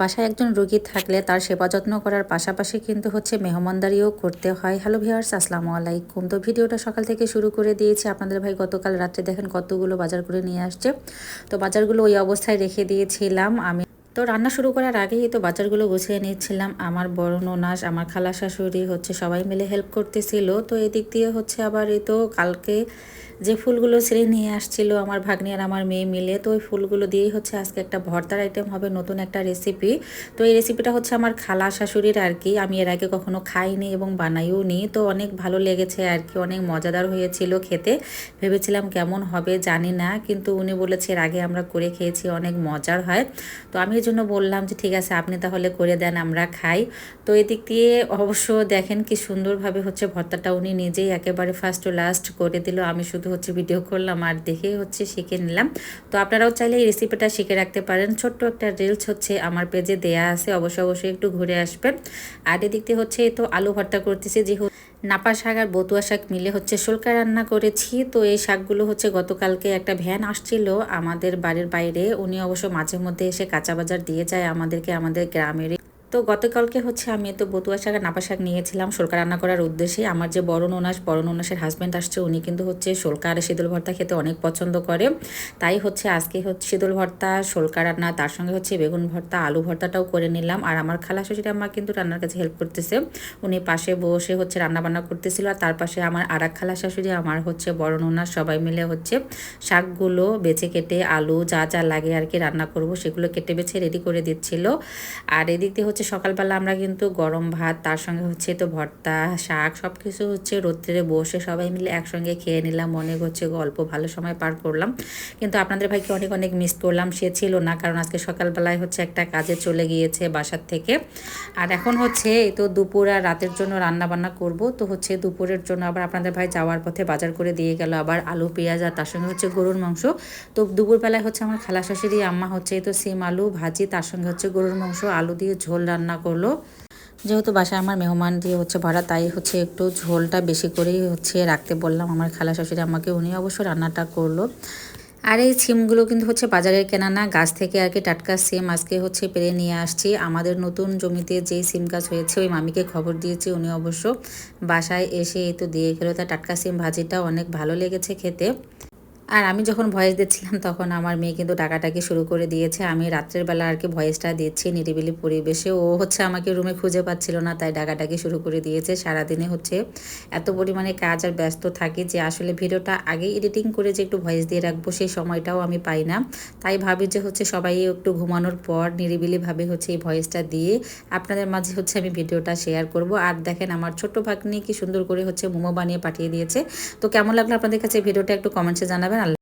বাসায় একজন রোগী থাকলে তার সেবা যত্ন করার পাশাপাশি কিন্তু হচ্ছে মেহমানদারিও করতে হয়। হ্যালো ভিউয়ার্স, আসসালামু আলাইকুম। তো ভিডিওটা সকাল থেকে শুরু করে দিয়েছি। আপনাদের ভাই গতকাল রাত্রে দেখেন কতগুলো বাজার করে নিয়ে আসছে। তো বাজারগুলো ওই অবস্থায় রেখে দিয়েছিলাম। আমি তো রান্না শুরু করার আগেই তো বাজারগুলো গুছিয়ে নিচ্ছিলাম। আমার বড় ননাস, আমার খালা শাশুড়ি হচ্ছে সবাই মিলে হেল্প করতেছিল। তো এদিক দিয়ে হচ্ছে আবার এই তো কালকে যে ফুলগুলো ছেড়ে নিয়ে আসছিল, আমার ভাগ্নি আর আমার মেয়ে মিলে, তো ওই ফুলগুলো দিয়েই হচ্ছে আজকে একটা ভর্তার আইটেম হবে, নতুন একটা রেসিপি তো এই রেসিপিটা হচ্ছে আমার খালা শাশুড়ির আর কি। আমি এর আগে কখনো খাইনি এবং বানাইও নি, তো অনেক ভালো লেগেছে আর কি, অনেক মজাদার হয়েছিল খেতে। ভেবেছিলাম কেমন হবে জানি না, কিন্তু উনি বলেছে এর আগে আমরা করে খেয়েছি, অনেক মজার হয়। তো আমি এই জন্য বললাম যে ঠিক আছে, আপনি তাহলে করে দেন, আমরা খাই। তো এদিক দিয়ে অবশ্য দেখেন কি সুন্দরভাবে হচ্ছে ভর্তাটা উনি নিজেই একেবারে ফার্স্ট টু লাস্ট করে দিল। আমি শুধু হচ্ছে ভিডিও করলাম আর দেখে হচ্ছে শিখে নিলাম। তো আপনারাও চাইলে এই রেসিপিটা শিখে রাখতে পারেন। ছোট্ট একটা রিলস হচ্ছে আমার পেজে দেয়া আছে, অবশ্যই অবশ্যই একটু ঘুরে আসবেন। আর এদিক দিয়ে হচ্ছে তো আলু ভর্তা করতেছি, যেহেতু নাপা শাক আর বতুয়া শাক মিলে হচ্ছে শোলকা রান্না করেছি। তো এই শাকগুলো হচ্ছে গতকালকে একটা ভ্যান আসছিল আমাদের বাড়ির বাইরে। উনি অবশ্য মাঝে মধ্যে এসে কাঁচা বাজার দিয়ে যায় আমাদেরকে, আমাদের গ্রামের তো গতকালকে হচ্ছে আমি তো বতুয়া শাক আর নাপা শাক নিয়েছিলাম। শোলকা রান্না করার উদ্দেশ্যে আমার যে বড় ননাস বড় ননাসের হাজব্যান্ড আসছে, উনি কিন্তু হচ্ছে শোলকা আর শীতল ভর্তা খেতে অনেক পছন্দ করে। তাই হচ্ছে আজকে হচ্ছে শীতল ভর্তা, শোলকা রান্না, তার সঙ্গে হচ্ছে বেগুন ভর্তা, আলু ভর্তাটাও করে নিলাম। আর আমার খালা শ্বশুরি আমার কিন্তু রান্নার কাছে হেল্প করতেছে। উনি পাশে বসে হচ্ছে রান্না বান্না করতেছিল আর তার পাশে আমার আর এক খালা শাশুড়ি, আমার হচ্ছে বড় ননাস সবাই মিলে হচ্ছে শাকগুলো বেছে কেটে আলু যা যা লাগে আর কি রান্না করব সেগুলো কেটে বেছে রেডি করে দিচ্ছিল। আর এদিক দিয়ে হচ্ছে সকালবেলা আমরা কিন্তু গরম ভাত, তার সঙ্গে হচ্ছে তো ভর্তা, শাক সব কিছু হচ্ছে রোদ্রে বসে সবাই মিলে একসঙ্গে খেয়ে নিলাম। অনেক হচ্ছে গল্প ভালো সময় পার করলাম। কিন্তু আপনাদের ভাইকে অনেক অনেক মিস করলাম। সে ছিল না, কারণ আজকে সকালবেলায় হচ্ছে একটা কাজে চলে গিয়েছে বাসার থেকে। আর এখন হচ্ছে তো দুপুর আর রাতের জন্য রান্না বান্না করব। তো হচ্ছে দুপুরের জন্য আবার আপনাদের ভাই যাওয়ার পথে বাজার করে দিয়ে গেল আবার আলু, পেঁয়াজ আর তার সঙ্গে হচ্ছে গরুর মাংস। তো দুপুরবেলায় হচ্ছে আমার খালা শাশুড়ি আম্মা হচ্ছে তো সিম আলু ভাজি, তার সঙ্গে হচ্ছে গরুর মাংস, আলু দিয়ে ঝোল রান্না করল। যেহেতু বাসায় আমার মেহমান দিয়ে হচ্ছে ভাড়া, তাই হচ্ছে একটু ঝোলটা বেশি করেই হচ্ছে রাখতে বললাম আমার খালা শাশুড়ি আমাকে, উনি অবশ্য রান্নাটা করল। আর এই সিমগুলো কিন্তু হচ্ছে বাজারে কেনা না, গাছ থেকে আর কি টাটকা সিম আজকে হচ্ছে পেরে নিয়ে আসছি। আমাদের নতুন জমিতে যেই সিম গাছ হয়েছে, ওই মামিকে খবর দিয়েছি, উনি অবশ্য বাসায় এসে তো দিয়ে গেলো। তার টাটকা সিম ভাজিটা অনেক ভালো লেগেছে খেতে। আর আমি যখন ভয়েস দিচ্ছিলাম, তখন আমার মেয়ে কিন্তু ডাকাটাকি শুরু করে দিয়েছে। আমি রাত্রের বেলা আর কি ভয়েসটা দিচ্ছি নিরিবিলি পরিবেশে। ও হচ্ছে আমাকে রুমে খুঁজে পাচ্ছিল না, তাই ডাকাটাকি শুরু করে দিয়েছে। সারাদিনে হচ্ছে এত পরিমাণে কাজ আর ব্যস্ত থাকি যে আসলে ভিডিওটা আগেই এডিটিং করে যে একটু ভয়েস দিয়ে রাখব, সেই সময়টাও আমি পাই না। তাই ভাবি যে হচ্ছে সবাই একটু ঘুমানোর পর নিরিবিলিভাবে হচ্ছে এই ভয়েসটা দিয়ে আপনাদের মাঝে হচ্ছে আমি ভিডিওটা শেয়ার করব। আর দেখেন আমার ছোট্ট ভাগ্নি কি সুন্দর করে হচ্ছে মোমো বানিয়ে পাঠিয়ে দিয়েছে। তো কেমন লাগল আপনাদের কাছে ভিডিওটা একটু কমেন্টসে জানাবেন।